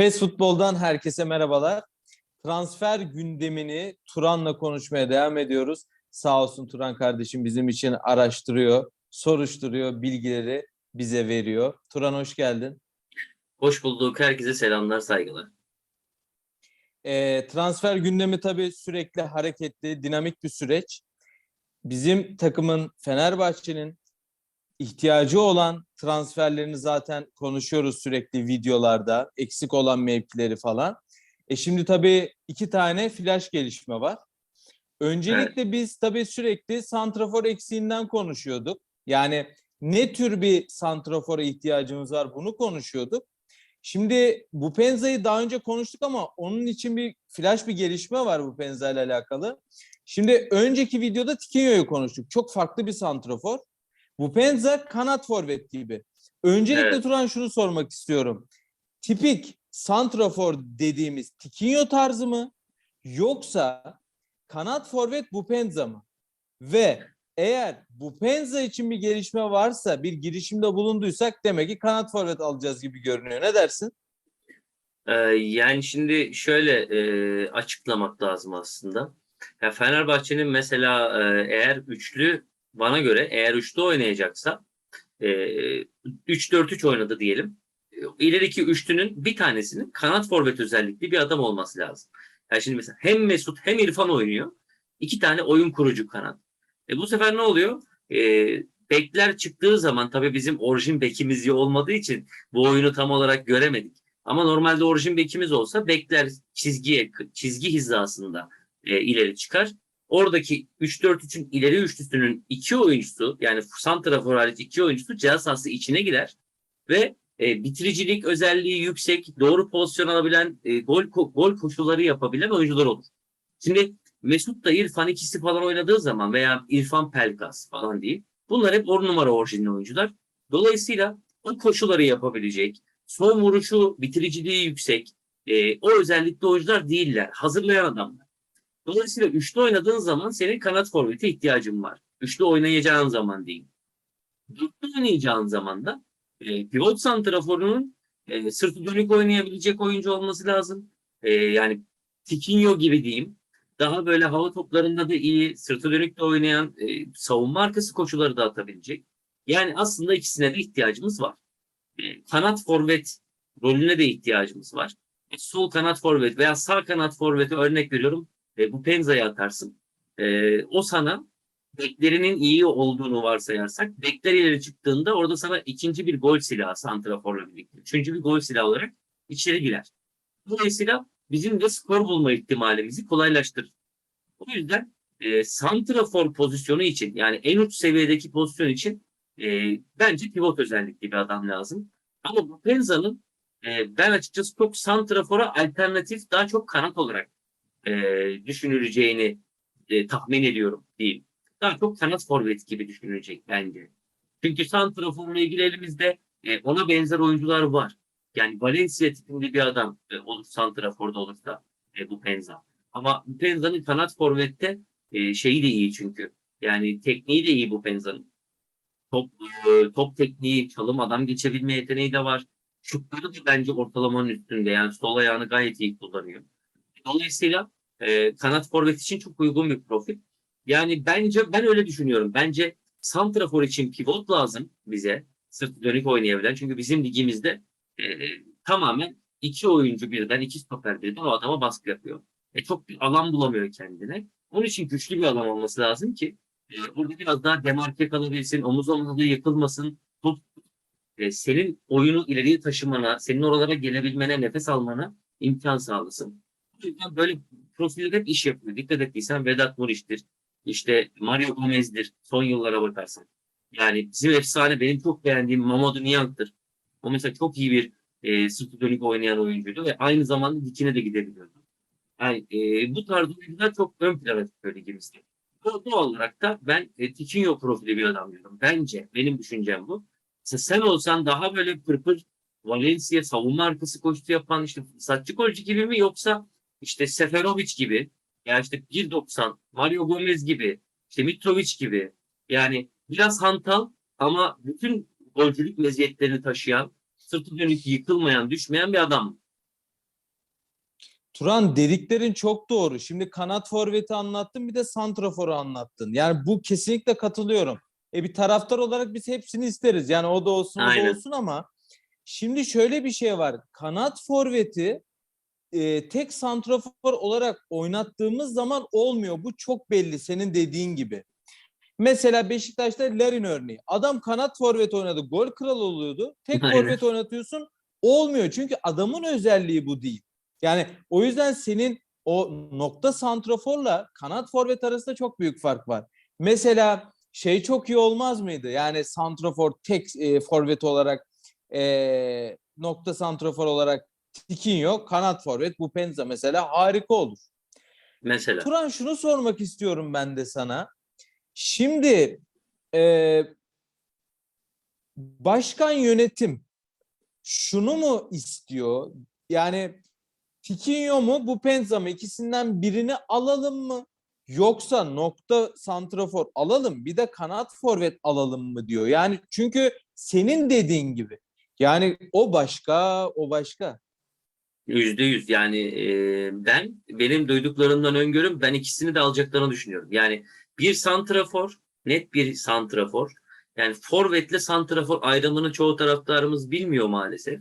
Fes Futbol'dan herkese merhabalar. Transfer gündemini Turan'la konuşmaya devam ediyoruz. Sağ olsun Turan kardeşim bizim için araştırıyor, soruşturuyor, bilgileri bize veriyor. Turan hoş geldin. Hoş bulduk. Herkese selamlar, saygılar. Ee, transfer gündemi tabii sürekli hareketli, dinamik bir süreç. Bizim takımın Fenerbahçe'nin ihtiyacı olan transferlerini zaten konuşuyoruz sürekli videolarda. Eksik olan mevkileri falan. E şimdi tabii iki tane flash gelişme var. Öncelikle biz tabii sürekli santrafor eksiğinden konuşuyorduk. Yani ne tür bir santrafora ihtiyacımız var bunu konuşuyorduk. Şimdi bu Penza'yı daha önce konuştuk ama onun için bir flash bir gelişme var bu Penza ile alakalı. Şimdi önceki videoda Tikinho'yu konuştuk. Çok farklı bir santrafor. Bu Penza kanat forvet gibi. Öncelikle Evet. Turan şunu sormak istiyorum. Tipik santrafor dediğimiz Tikinho tarzı mı yoksa kanat forvet Bupenza mı? Ve eğer Bupenza için bir gelişme varsa, bir girişimde bulunduysak demek ki kanat forvet alacağız gibi görünüyor. Ne dersin? Ee, yani şimdi şöyle e, açıklamak lazım aslında. Ya Fenerbahçe'nin mesela e, eğer üçlü bana göre eğer üçlü oynayacaksa e, 3-4-3 oynadı diyelim. E, İleriki üçlünün bir tanesinin kanat forvet özellikli bir adam olması lazım. Yani şimdi mesela hem Mesut hem İrfan oynuyor. İki tane oyun kurucu kanat. E, bu sefer ne oluyor? E, bekler çıktığı zaman tabii bizim orijin bekimiz olmadığı için bu oyunu tam olarak göremedik. Ama normalde orijin bekimiz olsa bekler çizgiye çizgi hizasında e, ileri çıkar. Oradaki 3-4-3'ün ileri üçlüsünün iki oyuncusu yani santrafor hariç iki oyuncusu ceza sahası içine girer ve e, bitiricilik özelliği yüksek, doğru pozisyon alabilen, e, gol ko- gol koşulları yapabilen oyuncular olur. Şimdi Mesut da İrfan ikisi falan oynadığı zaman veya İrfan Pelkas falan değil. Bunlar hep on numara orijinli oyuncular. Dolayısıyla o koşuları yapabilecek, son vuruşu bitiriciliği yüksek, e, o özellikli oyuncular değiller. Hazırlayan adamlar. Dolayısıyla üçlü oynadığın zaman senin kanat forvete ihtiyacın var. Üçlü oynayacağın zaman değil. Dörtlü oynayacağın zaman da e, pivot santraforunun e, sırtı dönük oynayabilecek oyuncu olması lazım. E, yani Tikinho gibi diyeyim. Daha böyle hava toplarında da iyi, sırtı dönük de oynayan, e, savunma arkası koşuları da atabilecek. Yani aslında ikisine de ihtiyacımız var. E, kanat forvet rolüne de ihtiyacımız var. E, sol kanat forvet veya sağ kanat forvete örnek veriyorum. E, bu Penza'yı atarsın. E, o sana beklerinin iyi olduğunu varsayarsak bekler ileri çıktığında orada sana ikinci bir gol silahı santraforla birlikte. Üçüncü bir gol silahı olarak içeri girer. Dolayısıyla bizim de skor bulma ihtimalimizi kolaylaştırır. O yüzden e, santrafor pozisyonu için yani en uç seviyedeki pozisyon için e, bence pivot özellikli bir adam lazım. Ama bu Penza'nın e, ben açıkçası çok santrafora alternatif daha çok kanat olarak e, düşünüleceğini e, tahmin ediyorum diyeyim. Daha çok kanat forvet gibi düşünülecek bence. Çünkü santraforla ilgili elimizde e, ona benzer oyuncular var. Yani Valencia tipinde bir adam e, olur santraforda olursa e, bu Penza. Ama bu Penza'nın kanat forvette e, şeyi de iyi çünkü. Yani tekniği de iyi bu Penza'nın. Top, e, top tekniği, çalım adam geçebilme yeteneği de var. Şutları da bence ortalamanın üstünde. Yani sol ayağını gayet iyi kullanıyor. Dolayısıyla e, kanat forvet için çok uygun bir profil. Yani bence ben öyle düşünüyorum. Bence santrafor için pivot lazım bize. Sırt dönük oynayabilen. Çünkü bizim ligimizde e, tamamen iki oyuncu birden, iki stoper birden o adama baskı yapıyor. E, çok bir alan bulamıyor kendine. Onun için güçlü bir adam olması lazım ki e, burada biraz daha demarke kalabilsin, omuz omuza da yıkılmasın. Top, e, senin oyunu ileriye taşımana, senin oralara gelebilmene, nefes almana imkan sağlasın. Yüzden böyle profiller hep iş yapıyor. Dikkat ettiysen Vedat Muriç'tir. İşte Mario Gomez'dir. Son yıllara bakarsan. Yani bizim efsane benim çok beğendiğim Mamadou Niang'tır. O mesela çok iyi bir e, sırtı dönük oynayan oyuncuydu ve aynı zamanda dikine de gidebiliyordu. Yani e, bu tarz oyuncular çok ön plana çıkıyor ligimizde. Doğal olarak da ben e, Tikinho profili bir adam diyorum. Bence benim düşüncem bu. Mesela sen olsan daha böyle pırpır Valencia savunma arkası koştu yapan işte Satçı golcü gibi mi yoksa işte Seferovic gibi ya işte 1.90 Mario Gomez gibi işte Mitrovic gibi yani biraz hantal ama bütün golcülük meziyetlerini taşıyan sırtı dönük yıkılmayan düşmeyen bir adam. Turan dediklerin çok doğru. Şimdi kanat forveti anlattın bir de santraforu anlattın. Yani bu kesinlikle katılıyorum. E bir taraftar olarak biz hepsini isteriz. Yani o da olsun o da Aynen. olsun ama şimdi şöyle bir şey var. Kanat forveti e, tek santrafor olarak oynattığımız zaman olmuyor. Bu çok belli senin dediğin gibi. Mesela Beşiktaş'ta Larin örneği. Adam kanat forvet oynadı. Gol kralı oluyordu. Tek Aynen. forvet oynatıyorsun. Olmuyor. Çünkü adamın özelliği bu değil. Yani o yüzden senin o nokta santraforla kanat forvet arasında çok büyük fark var. Mesela şey çok iyi olmaz mıydı? Yani santrafor tek e, forvet olarak e, nokta santrafor olarak Tikinho, kanat forvet Bupenza mesela harika olur. Mesela. Turan şunu sormak istiyorum ben de sana. Şimdi e, başkan yönetim şunu mu istiyor? Yani Tikinho mu Bupenza mı? İkisinden birini alalım mı? Yoksa nokta santrafor alalım bir de kanat forvet alalım mı diyor. Yani çünkü senin dediğin gibi. Yani o başka, o başka. Yüzde yüz yani e, ben benim duyduklarımdan öngörüm ben ikisini de alacaklarını düşünüyorum. Yani bir santrafor net bir santrafor yani forvetle santrafor ayrımını çoğu taraftarımız bilmiyor maalesef.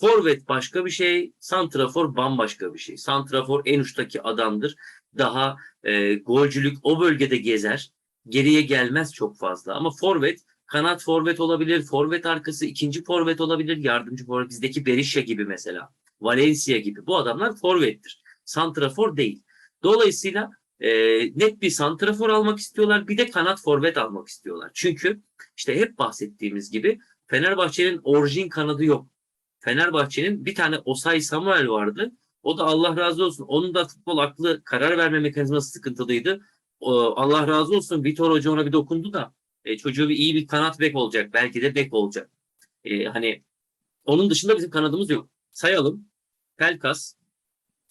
Forvet başka bir şey, santrafor bambaşka bir şey. Santrafor en uçtaki adamdır. Daha e, golcülük o bölgede gezer. Geriye gelmez çok fazla. Ama forvet kanat forvet olabilir, forvet arkası ikinci forvet olabilir, yardımcı forvet. Bizdeki Berisha gibi mesela. Valencia gibi. Bu adamlar forvettir. Santrafor değil. Dolayısıyla e, net bir santrafor almak istiyorlar. Bir de kanat forvet almak istiyorlar. Çünkü işte hep bahsettiğimiz gibi Fenerbahçe'nin orijin kanadı yok. Fenerbahçe'nin bir tane Osay Samuel vardı. O da Allah razı olsun. Onun da futbol aklı karar verme mekanizması sıkıntılıydı. Allah razı olsun Vitor Hoca ona bir dokundu da e, çocuğu bir iyi bir kanat bek olacak. Belki de bek olacak. E, hani onun dışında bizim kanadımız yok. Sayalım. Pelkas,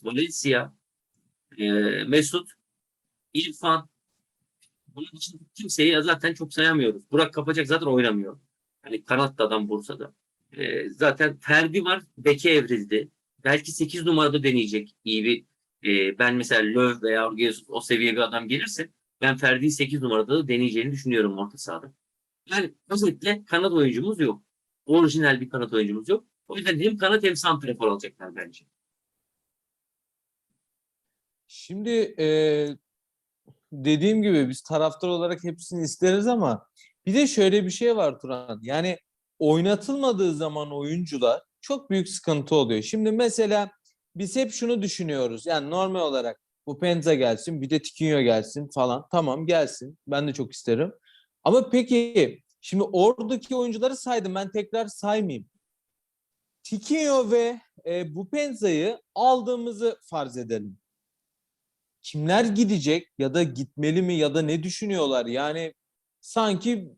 Valencia, e, Mesut, İrfan. Bunun için kimseyi zaten çok sayamıyoruz. Burak Kapacak zaten oynamıyor. Hani kanatta adam Bursa'da. E, zaten Ferdi var. Beke evrildi. Belki 8 numarada deneyecek iyi bir e, ben mesela Löw veya o seviye bir adam gelirse ben Ferdi'yi 8 numarada da deneyeceğini düşünüyorum orta sahada. Yani özellikle kanat oyuncumuz yok. Orijinal bir kanat oyuncumuz yok. O yüzden hem kanat hem santrafor alacaklar bence. Şimdi e, dediğim gibi biz taraftar olarak hepsini isteriz ama bir de şöyle bir şey var Turan. Yani oynatılmadığı zaman oyuncular çok büyük sıkıntı oluyor. Şimdi mesela biz hep şunu düşünüyoruz. Yani normal olarak bu Penza gelsin, bir de Tikinho gelsin falan. Tamam gelsin. Ben de çok isterim. Ama peki şimdi oradaki oyuncuları saydım. Ben tekrar saymayayım. Tikinho ve e, bu Penza'yı aldığımızı farz edelim kimler gidecek ya da gitmeli mi ya da ne düşünüyorlar? Yani sanki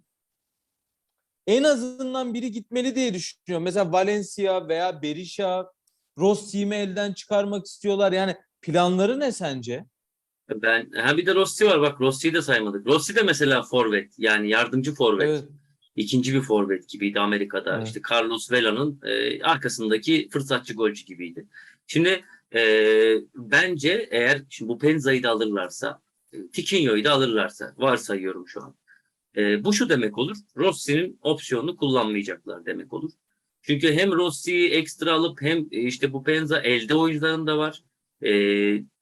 en azından biri gitmeli diye düşünüyorum. Mesela Valencia veya Berisha, Rossi'yi elden çıkarmak istiyorlar? Yani planları ne sence? Ben ha bir de Rossi var bak Rossi'yi de saymadık. Rossi de mesela forvet yani yardımcı forvet. Evet. İkinci bir forvet gibiydi Amerika'da. Evet. İşte Carlos Vela'nın e, arkasındaki fırsatçı golcü gibiydi. Şimdi e, bence eğer şimdi bu Penza'yı da alırlarsa, e, Tikinho'yu da alırlarsa varsayıyorum şu an. E, bu şu demek olur. Rossi'nin opsiyonunu kullanmayacaklar demek olur. Çünkü hem Rossi'yi ekstra alıp hem e, işte bu Penza elde oyuncuların da var. E,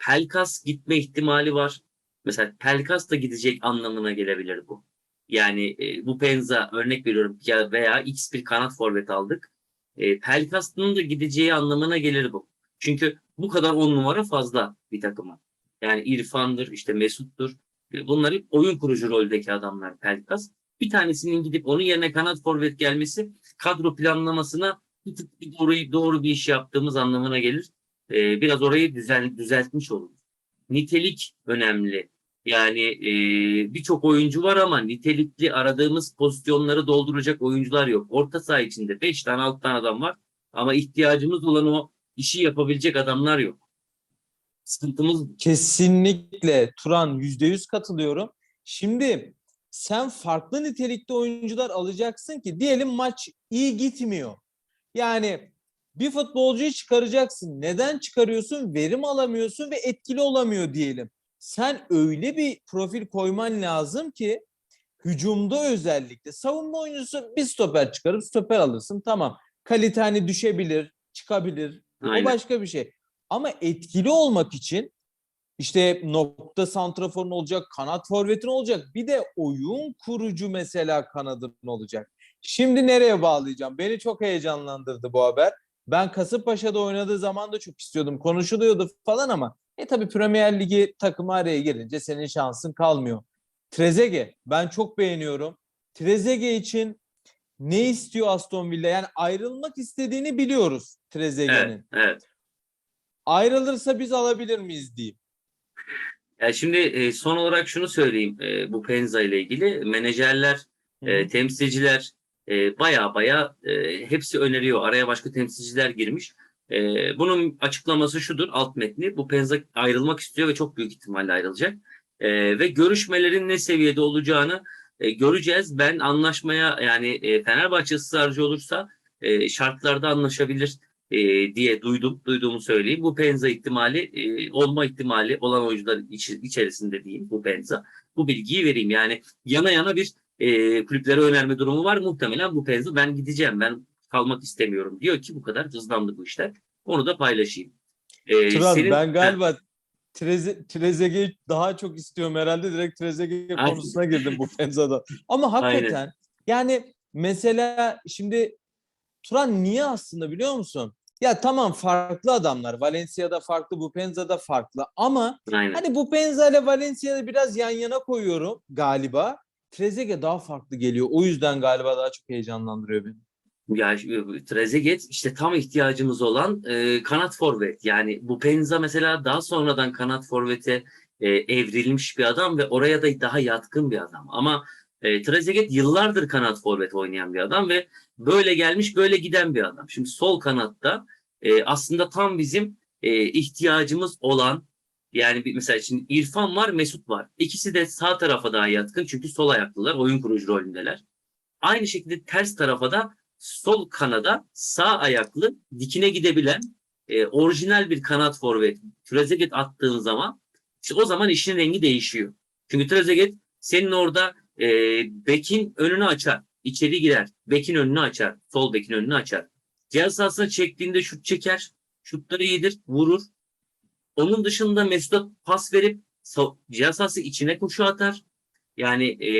Pelkas gitme ihtimali var. Mesela Pelkas da gidecek anlamına gelebilir bu. Yani e, bu Penza örnek veriyorum ya veya X bir kanat forvet aldık. E, Pelkas'ın da gideceği anlamına gelir bu. Çünkü bu kadar on numara fazla bir takıma. Yani İrfan'dır, işte Mesut'tur. E, Bunlar oyun kurucu roldeki adamlar Pelkas. Bir tanesinin gidip onun yerine kanat forvet gelmesi kadro planlamasına bir tık doğru, doğru bir iş yaptığımız anlamına gelir. E, biraz orayı düzen, düzeltmiş oluruz. Nitelik önemli. Yani e, birçok oyuncu var ama nitelikli aradığımız pozisyonları dolduracak oyuncular yok. Orta saha içinde 5 tane 6 tane adam var ama ihtiyacımız olan o işi yapabilecek adamlar yok. Sıkıntımız Kesinlikle Turan yüzde yüz katılıyorum. Şimdi sen farklı nitelikli oyuncular alacaksın ki diyelim maç iyi gitmiyor. Yani Bir futbolcuyu çıkaracaksın. Neden çıkarıyorsun? Verim alamıyorsun ve etkili olamıyor diyelim. Sen öyle bir profil koyman lazım ki hücumda özellikle savunma oyuncusu bir stoper çıkarıp stoper alırsın. Tamam. Kalite hani düşebilir, çıkabilir. Aynen. O başka bir şey. Ama etkili olmak için işte nokta santraforun olacak, kanat forvetin olacak. Bir de oyun kurucu mesela kanadın olacak. Şimdi nereye bağlayacağım? Beni çok heyecanlandırdı bu haber. Ben Kasımpaşa'da oynadığı zaman da çok istiyordum. Konuşuluyordu falan ama e tabii Premier Ligi takımı araya girince senin şansın kalmıyor. Trezeguet ben çok beğeniyorum. Trezeguet için ne istiyor Aston Villa? Yani ayrılmak istediğini biliyoruz Trezeguet'in. Evet, evet. Ayrılırsa biz alabilir miyiz diyeyim. Ya şimdi e, son olarak şunu söyleyeyim e, bu Penza ile ilgili. Menajerler, e, temsilciler baya baya hepsi öneriyor. Araya başka temsilciler girmiş. E, bunun açıklaması şudur alt metni. Bu Penza ayrılmak istiyor ve çok büyük ihtimalle ayrılacak. E, ve görüşmelerin ne seviyede olacağını e, göreceğiz. Ben anlaşmaya yani e, Fenerbahçe ısrarcı olursa e, şartlarda anlaşabilir e, diye duydum. Duyduğumu söyleyeyim. Bu Penza ihtimali e, olma ihtimali olan oyuncular iç- içerisinde değil bu Penza. Bu bilgiyi vereyim. Yani yana yana bir e, kulüplere önerme durumu var. Muhtemelen bu Penza ben gideceğim ben kalmak istemiyorum diyor ki bu kadar hızlandı bu işler. Onu da paylaşayım. E, Turan senin- ben galiba Treze, Trezeguet'i daha çok istiyorum herhalde. Direkt Trezeguet Aynen. konusuna girdim bu Penza'da. Ama hakikaten yani mesela şimdi Turan niye aslında biliyor musun? Ya tamam farklı adamlar. Valencia'da farklı, bu Penza'da farklı ama Aynen. hani bu Penza ile Valencia'yı biraz yan yana koyuyorum galiba. Trezeguet daha farklı geliyor. O yüzden galiba daha çok heyecanlandırıyor beni. Ya e, Trezeguet işte tam ihtiyacımız olan e, kanat forvet. Yani bu Penza mesela daha sonradan kanat forvete e, evrilmiş bir adam ve oraya da daha yatkın bir adam. Ama e, Trezeguet yıllardır kanat forvet oynayan bir adam ve böyle gelmiş böyle giden bir adam. Şimdi sol kanatta e, aslında tam bizim e, ihtiyacımız olan yani bir, mesela şimdi İrfan var Mesut var. İkisi de sağ tarafa daha yatkın çünkü sol ayaklılar oyun kurucu rolündeler. Aynı şekilde ters tarafa da sol kanada sağ ayaklı dikine gidebilen e, orijinal bir kanat forvet Trezeguet attığın zaman işte o zaman işin rengi değişiyor. Çünkü Trezeguet senin orada e, bekin önünü açar. içeri girer. Bekin önünü açar. Sol bekin önünü açar. Cihaz sahasına çektiğinde şut çeker. Şutları iyidir. Vurur. Onun dışında Mesut'a pas verip cihaz sahası içine koşu atar. Yani e,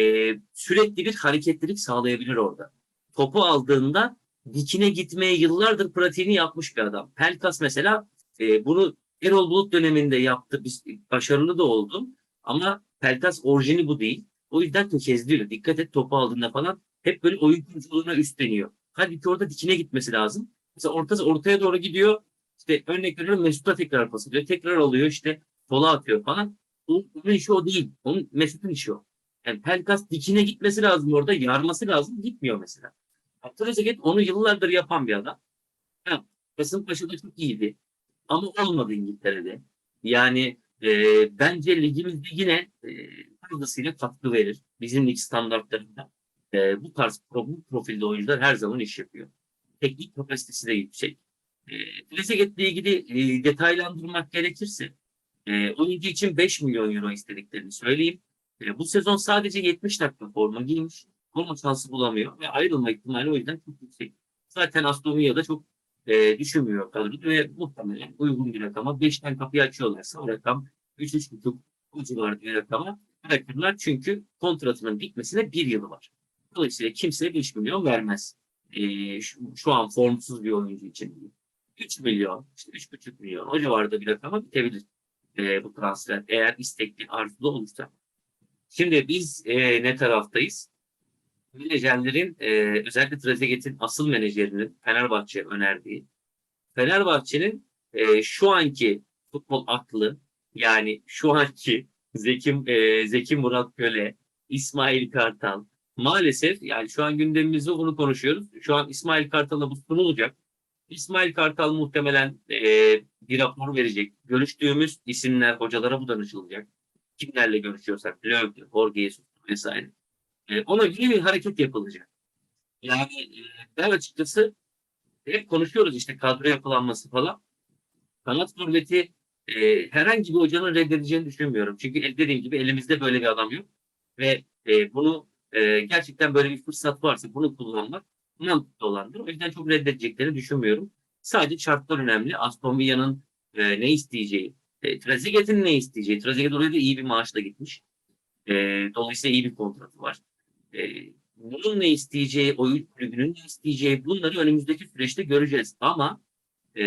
sürekli bir hareketlilik sağlayabilir orada topu aldığında dikine gitmeye yıllardır pratiğini yapmış bir adam. Pelkas mesela e, bunu Erol Bulut döneminde yaptı. Biz, başarılı da oldu. Ama Pelkas orijini bu değil. O yüzden tökezliyor. Dikkat et topu aldığında falan hep böyle oyun kuruculuğuna üstleniyor. Halbuki orada dikine gitmesi lazım. Mesela ortası ortaya doğru gidiyor. İşte örnek veriyorum Mesut'a tekrar pas ediyor. Tekrar alıyor işte sola atıyor falan. Onun işi o değil. Onun Mesut'un işi o. Yani Pelkas dikine gitmesi lazım orada. Yarması lazım. Gitmiyor mesela. Trezeguet onu yıllardır yapan bir adam. Ha, Kasımpaşa'da çok iyiydi. Ama olmadı İngiltere'de. Yani e, bence ligimizde yine e, fazlasıyla katkı verir. Bizim lig standartlarında. E, bu tarz bu profilde oyuncular her zaman iş yapıyor. Teknik kapasitesi de yüksek. E, Trezeguet'le ilgili e, detaylandırmak gerekirse e, oyuncu için 5 milyon euro istediklerini söyleyeyim. E, bu sezon sadece 70 dakika forma giymiş forma şansı bulamıyor ve ayrılma ihtimali o yüzden çok yüksek. Zaten Aston Villa'da çok e, düşünmüyor kadro ve muhtemelen uygun bir rakama 5'ten kapıyı açıyorlarsa o rakam 3-3,5 o civarında bir rakama bırakırlar. Çünkü kontratının bitmesine bir yılı var. Dolayısıyla kimse 5 milyon vermez. E, şu, şu an formsuz bir oyuncu için. 3 milyon, işte 3,5 milyon o civarda bir rakama bitebilir e, bu transfer. Eğer istekli, arzulu olursa. Şimdi biz e, ne taraftayız? Menajerlerin e, özellikle Trezeguet'in asıl menajerinin Fenerbahçe önerdiği Fenerbahçe'nin e, şu anki futbol aklı yani şu anki Zeki, e, Zeki Murat Köle, İsmail Kartal maalesef yani şu an gündemimizde bunu konuşuyoruz. Şu an İsmail Kartal'a bu sunulacak. İsmail Kartal muhtemelen e, bir rapor verecek. Görüştüğümüz isimler hocalara bu danışılacak. Kimlerle görüşüyorsak, Löw, Jorge Jesus vesaire. E, ona göre bir hareket yapılacak. Yani e, ben açıkçası hep konuşuyoruz işte kadro yapılanması falan. Kanat forveti e, herhangi bir hocanın reddedeceğini düşünmüyorum. Çünkü dediğim gibi elimizde böyle bir adam yok. Ve e, bunu e, gerçekten böyle bir fırsat varsa bunu kullanmak mantıklı olandır. O yüzden çok reddedeceklerini düşünmüyorum. Sadece şartlar önemli. Aston Villa'nın e, ne isteyeceği, e, Trezeguet'in ne isteyeceği. Trezeguet oraya da iyi bir maaşla gitmiş. E, dolayısıyla iyi bir kontratı var. E, bunun ne isteyeceği, oyun kulübünün ne isteyeceği bunları önümüzdeki süreçte göreceğiz. Ama e,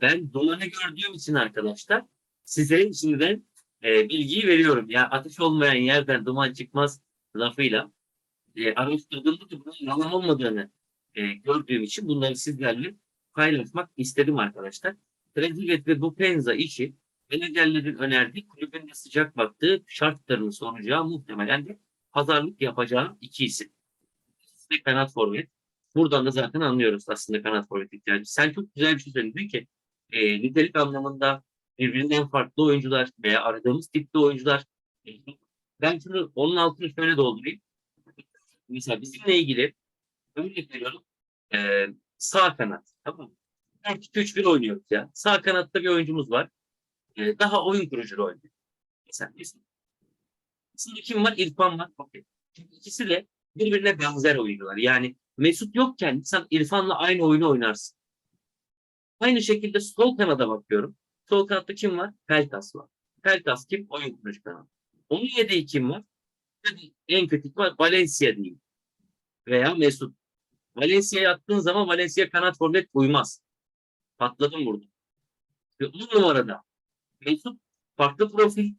ben dumanı gördüğüm için arkadaşlar size şimdiden e, bilgiyi veriyorum. Ya ateş olmayan yerden duman çıkmaz lafıyla e, araştırdığımda da bunun yalan olmadığını e, gördüğüm için bunları sizlerle paylaşmak istedim arkadaşlar. Trezeguet ve Bupenza işi menajerlerin önerdiği kulübün de sıcak baktığı şartlarını soracağı muhtemelen de pazarlık yapacağı iki isim. İkisi kanat forvet. Buradan da zaten anlıyoruz aslında kanat forvet ihtiyacı. Sen çok güzel bir şey söyledin ki e, nitelik anlamında birbirinden farklı oyuncular veya aradığımız tipte oyuncular. E, ben şunu onun altını şöyle doldurayım. Mesela bizimle ilgili örnek veriyorum. E, sağ kanat. Tamam mı? 4-2-3-1 oynuyoruz ya. Sağ kanatta bir oyuncumuz var. E, daha oyun kurucu rol. Mesela, mesela. Aslında kim var? İrfan var. Okey. Çünkü ikisi de birbirine benzer oyuncular. Yani Mesut yokken sen İrfan'la aynı oyunu oynarsın. Aynı şekilde sol kanada bakıyorum. Sol kanatta kim var? Pelkas var. Pelkas kim? Oyun kurucu kanat. Onun yedeği kim var? En kötü var Valencia diyeyim. Veya Mesut. Valencia'ya attığın zaman Valencia kanat forvet uymaz. Patladım burada. Ve on numarada Mesut farklı profil,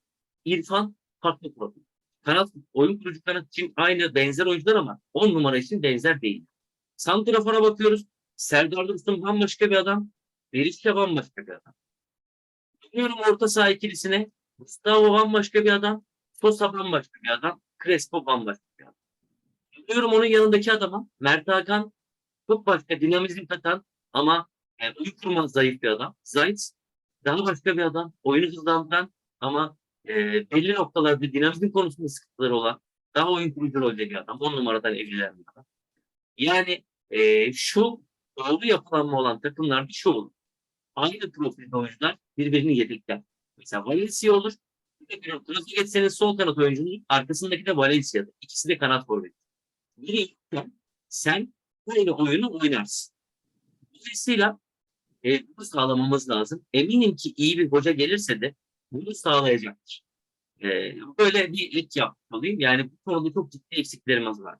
İrfan farklı profil. Kanat, oyun kurucu kanat için aynı benzer oyuncular ama 10 numara için benzer değil. Santrafor'a bakıyoruz. Serdar Dursun bambaşka bir adam. Berisha bambaşka bir adam. Bakıyorum orta saha ikilisine. Gustavo bambaşka bir adam. Sosa bambaşka bir adam. Crespo bambaşka bir adam. Bakıyorum onun yanındaki adama. Mert Hakan çok başka dinamizm katan ama yani oyun kurmaz zayıf bir adam. Zayt daha başka bir adam. Oyunu hızlandıran ama e, belli noktalarda dinamizm konusunda sıkıntıları olan daha oyun kurucu rolde bir adam. On numaradan evliler bir adam. Yani e, şu doğru yapılanma olan takımlarda şu olur. Aynı profilde oyuncular birbirini yedekler. Mesela Valencia olur. Trezeguet senin sol kanat oyuncunun arkasındaki de Valencia'dır. İkisi de kanat forvet. Biri yokken sen aynı oyunu oynarsın. Dolayısıyla e, sağlamamız lazım. Eminim ki iyi bir hoca gelirse de bunu sağlayacaktır. E, böyle bir ek yapmalıyım. Yani bu konuda çok ciddi eksiklerimiz var.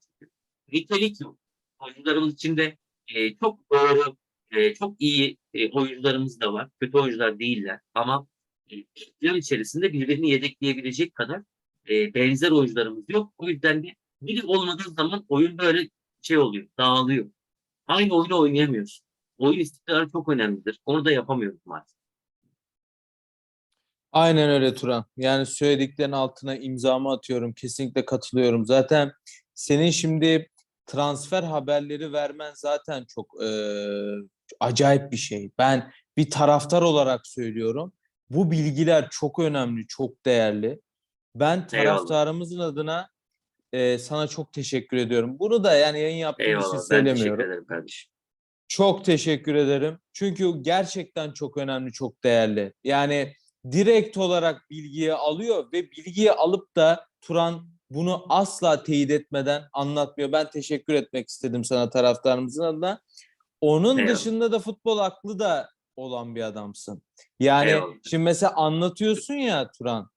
Nitelik yok. Oyuncularımız içinde e, çok doğru, e, çok iyi e, oyuncularımız da var. Kötü oyuncular değiller. Ama e, plan içerisinde birbirini yedekleyebilecek kadar e, benzer oyuncularımız yok. O yüzden de biri olmadığı zaman oyun böyle şey oluyor, dağılıyor. Aynı oyunu oynayamıyoruz. Oyun istikrarı çok önemlidir. Onu da yapamıyoruz maalesef. Aynen öyle Turan. Yani söylediklerin altına imzamı atıyorum. Kesinlikle katılıyorum. Zaten senin şimdi transfer haberleri vermen zaten çok eee, acayip bir şey. Ben bir taraftar olarak söylüyorum. Bu bilgiler çok önemli, çok değerli. Ben taraftarımızın adına eee, sana çok teşekkür ediyorum. Bunu da yani yayın yaptığım için Eyvallah. Ben söylemiyorum. teşekkür ederim kardeşim. Çok teşekkür ederim. Çünkü gerçekten çok önemli, çok değerli. Yani direkt olarak bilgiyi alıyor ve bilgiyi alıp da Turan bunu asla teyit etmeden anlatmıyor. Ben teşekkür etmek istedim sana taraftarımızın adına. Onun Eyvallah. dışında da futbol aklı da olan bir adamsın. Yani Eyvallah. şimdi mesela anlatıyorsun ya Turan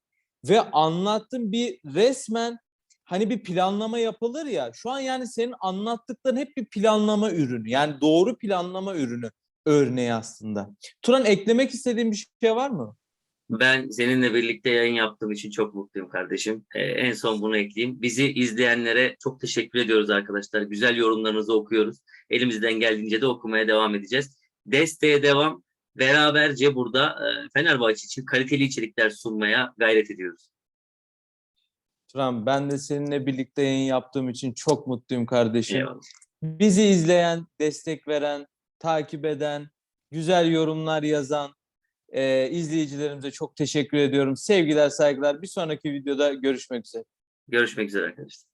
ve anlattın bir resmen hani bir planlama yapılır ya şu an yani senin anlattıkların hep bir planlama ürünü. Yani doğru planlama ürünü örneği aslında. Turan eklemek istediğin bir şey var mı? Ben seninle birlikte yayın yaptığım için çok mutluyum kardeşim. Ee, en son bunu ekleyeyim. Bizi izleyenlere çok teşekkür ediyoruz arkadaşlar. Güzel yorumlarınızı okuyoruz. Elimizden geldiğince de okumaya devam edeceğiz. Desteğe devam. Beraberce burada e, Fenerbahçe için kaliteli içerikler sunmaya gayret ediyoruz. Turan ben de seninle birlikte yayın yaptığım için çok mutluyum kardeşim. Eyvallah. Bizi izleyen, destek veren, takip eden, güzel yorumlar yazan e, izleyicilerimize çok teşekkür ediyorum. Sevgiler, saygılar. Bir sonraki videoda görüşmek üzere. Görüşmek üzere arkadaşlar.